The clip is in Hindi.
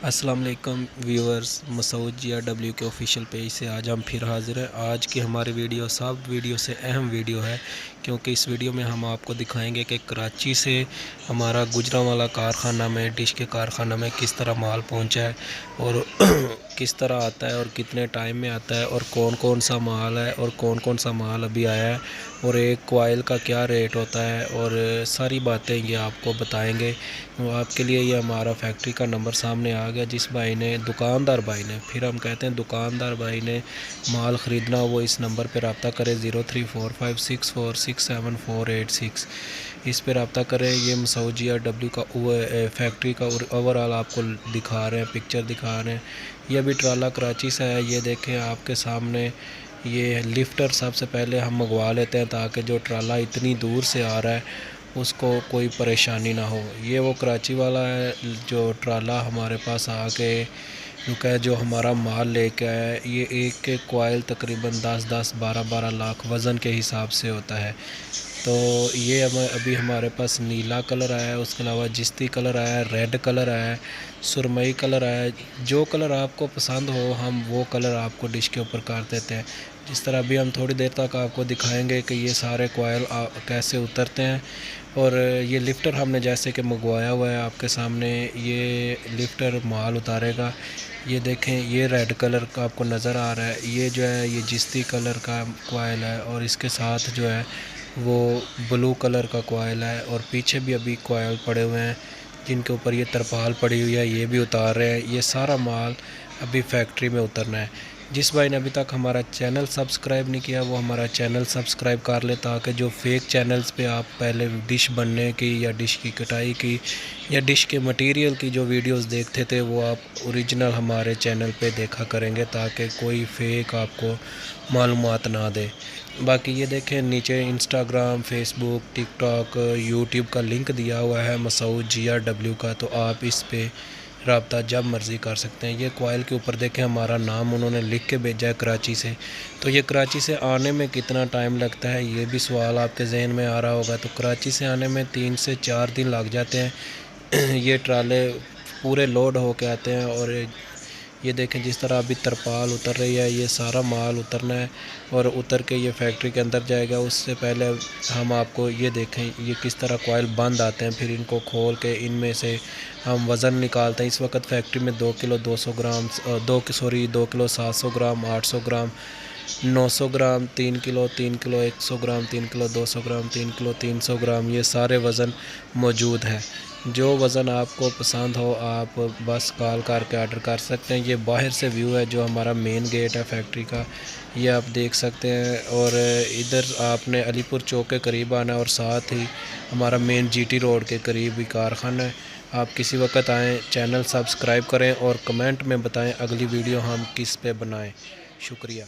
अस्सलाम वालेकुम व्यूअर्स, मसूद जिया डब्ल्यू के ऑफिशियल पेज से आज हम फिर हाज़िर हैं। आज की हमारी वीडियो, सब वीडियो से अहम वीडियो है क्योंकि इस वीडियो में हम आपको दिखाएँगे कि कराची से हमारा गुजरावाला कारखाना में, डिश के कारखाना में किस तरह माल पहुँचा है और किस तरह आता है और कितने टाइम में आता है और कौन कौन सा माल है और कौन कौन सा माल अभी आया है और एक कोयल का क्या रेट होता है और सारी बातें ये आपको बताएँगे। तो आपके लिए ये हमारा फैक्ट्री का नंबर सामने आ गया जिस भाई ने, दुकानदार भाई ने, फिर हम कहते हैं दुकानदार भाई ने माल ख़रीदना वो इस नंबर पर रबता करें। Zero three four five six four six seven four eight six इस पर रबता करें ये मसौजिया डब्ल्यू का फैक्ट्री का ओवरऑल आपको दिखा रहे हैं पिक्चर दिखा रहे हैं। ये अभी ट्राला कराची से है, ये देखें आपके सामने। ये लिफ्टर सबसे पहले हम मंगवा लेते हैं ताकि जो ट्राला इतनी दूर से आ रहा है, उसको कोई परेशानी ना हो। ये वो कराची वाला है, जो ट्राला हमारे पास आके रुका जो हमारा माल लेके आया है, ये एक कोयल तकरीबन दस दस, बारह बारह लाख वज़न के हिसाब से होता है। तो ये अभी हमारे पास नीला कलर आया है, उसके अलावा जिस्ती कलर आया है, रेड कलर आया है, सुरमई कलर आया है, जो कलर आपको पसंद हो, हम वो कलर आपको डिश के ऊपर कर देते हैं। जिस तरह अभी हम थोड़ी देर तक आपको दिखाएँगे कि ये सारे कोयल कैसे उतरते हैं। और ये लिफ्टर हमने जैसे कि मंगवाया हुआ है आपके सामने, ये लिफ्टर माल उतारेगा। ये देखें, ये रेड कलर का आपको नज़र आ रहा है। ये जो है, ये जिस्ती कलर का कोयल है और इसके साथ जो है, वो ब्लू कलर का कोयल है और पीछे भी अभी कोयल पड़े हुए हैं, जिनके ऊपर ये तरपाल पड़ी हुई है, ये भी उतार रहे हैं। ये सारा माल अभी फैक्ट्री में उतरना है। जिस भाई ने अभी तक हमारा चैनल सब्सक्राइब नहीं किया, वो हमारा चैनल सब्सक्राइब कर ले ताकि जो फेक चैनल्स पे आप पहले डिश बनने की या डिश की कटाई की या डिश के मटेरियल की जो वीडियोस देखते थे, वो आप ओरिजिनल हमारे चैनल पे देखा करेंगे ताकि कोई फेक आपको मालूम ना दे। बाकी ये देखें, नीचे इंस्टाग्राम फेसबुक टिकटॉक यूट्यूब का लिंक दिया हुआ है मसूद जी आर डब्ल्यू का तो आप इस पर रबता जब मर्ज़ी कर सकते हैं। ये कोयल के ऊपर देखें, हमारा नाम उन्होंने लिख के भेजा है कराची से। तो ये कराची से आने में कितना टाइम लगता है? ये भी सवाल आपके जहन में आ रहा होगा। तो कराची से आने में तीन से चार दिन लग जाते हैं। ये ट्राले पूरे लोड हो के आते हैं और ये देखें जिस तरह अभी तरपाल उतर रही है, ये सारा माल उतरना है और उतर के ये फैक्ट्री के अंदर जाएगा। उससे पहले हम आपको ये देखें, ये किस तरह कोयल बंद आते हैं, फिर इनको खोल के इनमें से हम वज़न निकालते हैं। इस वक्त फैक्ट्री में दो किलो दो सौ ग्राम दो सॉरी दो किलो सात सौ ग्राम, आठ सौ ग्राम नौ सौ ग्राम, तीन किलो तीन किलो, एक सौ ग्राम, तीन किलो, दो सौ ग्राम, तीन किलो, तीन सौ ग्राम, ये सारे वज़न मौजूद हैं। जो वज़न आपको पसंद हो, आप बस कॉल करके आर्डर कर सकते हैं। ये बाहर से व्यू है, जो हमारा मेन गेट है, फैक्ट्री का। ये आप देख सकते हैं, और इधर आपने अलीपुर चौक के करीब आना और साथ ही हमारा मेन जीटी रोड के करीब ही कारखाना है। आप किसी वक्त आएँ, चैनल सब्सक्राइब करें, और कमेंट में बताएँ, अगली वीडियो हम किस पे बनाएँ। शुक्रिया।